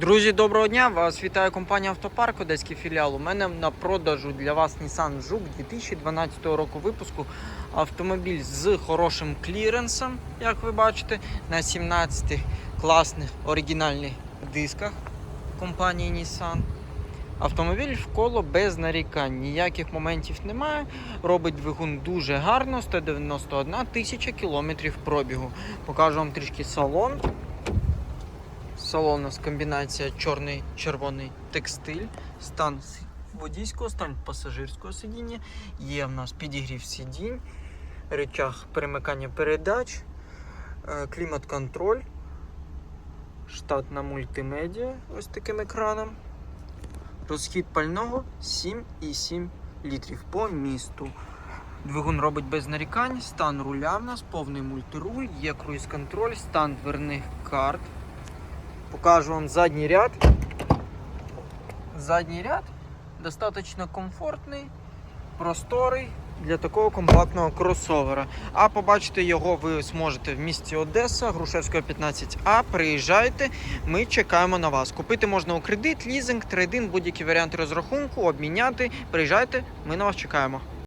Друзі, доброго дня! Вас вітає компанія Автопарк, Одеський філіал. У мене на продажу для вас Nissan Juke 2012 року випуску. Автомобіль з хорошим кліренсом, як ви бачите, на 17 класних оригінальних дисках компанії Nissan. Автомобіль в коло без нарікань, ніяких моментів немає. Робить двигун дуже гарно, 191 тисяча кілометрів пробігу. Покажу вам трішки салон. Салон у нас комбінація чорний червоний текстиль, стан водійського, стан пасажирського сидіння. Є в нас підігрів сидінь, речах перемикання передач, е, клімат-контроль, штатна мультимедіа ось таким екраном. Розхід пального 7,7 літрів по місту. Двигун робить без нарікань, стан руля в нас, повний мультируль, є круїз-контроль, стан дверних карт. Покажу вам задній ряд. Задній ряд достатньо комфортний, просторий для такого компактного кросовера. А побачити його ви зможете в місті Одеса, Грушевського 15А. Приїжджайте, ми чекаємо на вас. Купити можна у кредит, лізинг, трейдин, будь-які варіанти розрахунку, обміняти. Приїжджайте, ми на вас чекаємо.